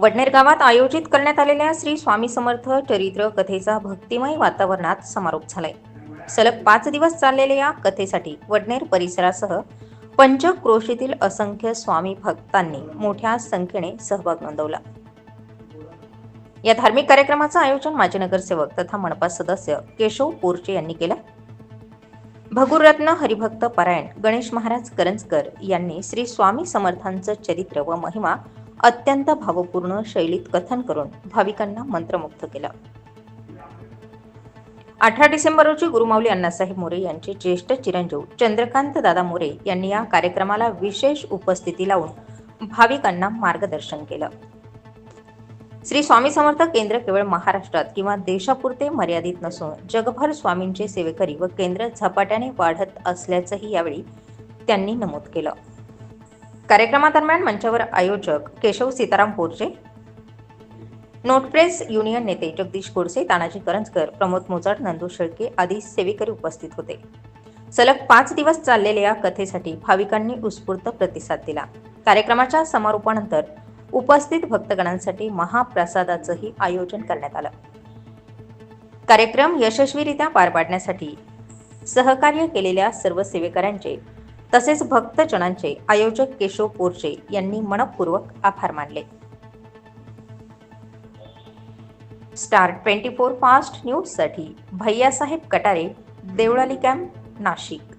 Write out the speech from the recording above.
वडनेर गावात आयोजित करण्यात आलेल्या श्री स्वामी समर्थ चरित्र कथेचा भक्तिमय वातावरणात समारोप झालाय. सलग पाच दिवस चाललेल्या या कथेसाठी वडनेर परिसरासह पंचक्रोशीतील असंख्य स्वामी भक्तांनी मोठ्या संख्येने सहभाग नोंदवला. या धार्मिक कार्यक्रमाचं आयोजन माजी नगरसेवक तथा मनपा सदस्य केशव पोरचे यांनी केलं. भगुररत्न हरिभक्त पारायण गणेश महाराज करंजकर यांनी श्री स्वामी समर्थांचं चरित्र व महिमा अत्यंत भावपूर्ण शैलीत कथन करून भाविकांना मंत्रमुग्ध केलं. अठरा डिसेंबर रोजी गुरुमावली अण्णासाहेब मोरे यांचे ज्येष्ठ चिरंजीव चंद्रकांत दादा मोरे यांनी या कार्यक्रमाला विशेष उपस्थिती लावून भाविकांना मार्गदर्शन केलं. श्री स्वामी समर्थ केंद्र केवळ महाराष्ट्रात किंवा देशापुरते मर्यादित नसून जगभर स्वामींचे सेवेकरी व केंद्र झपाट्याने वाढत असल्याचंही यावेळी त्यांनी नमूद केलं. कार्यक्रमादरम्यान मंचावर आयोजक Keshav Sitaram Porche note press union नेते जगदीश गोडसे तानाजी करंजकर प्रमोद मोजाट नंदू शेळके आदी सेवेकरी उपस्थित होते. सलग पाच दिवस चाललेल्या या कथेसाठी भाविकांनी उत्स्फूर्त प्रतिसाद दिला. कार्यक्रमाच्या समारोपानंतर उपस्थित भक्तगणांसाठी महाप्रसादाचंही आयोजन करण्यात आलं. कार्यक्रम यशस्वीरित्या पार पाडण्यासाठी सहकार्य केलेल्या सर्व सेवेकऱ्यांचे तसेच भक्तजनांचे आयोजक केशव पोरचे यांनी मनपूर्वक आभार मानले. स्टार ट्वेंटी फोर फास्ट न्यूजसाठी भैयासाहेब कटारे देवळाली कॅम्प नाशिक.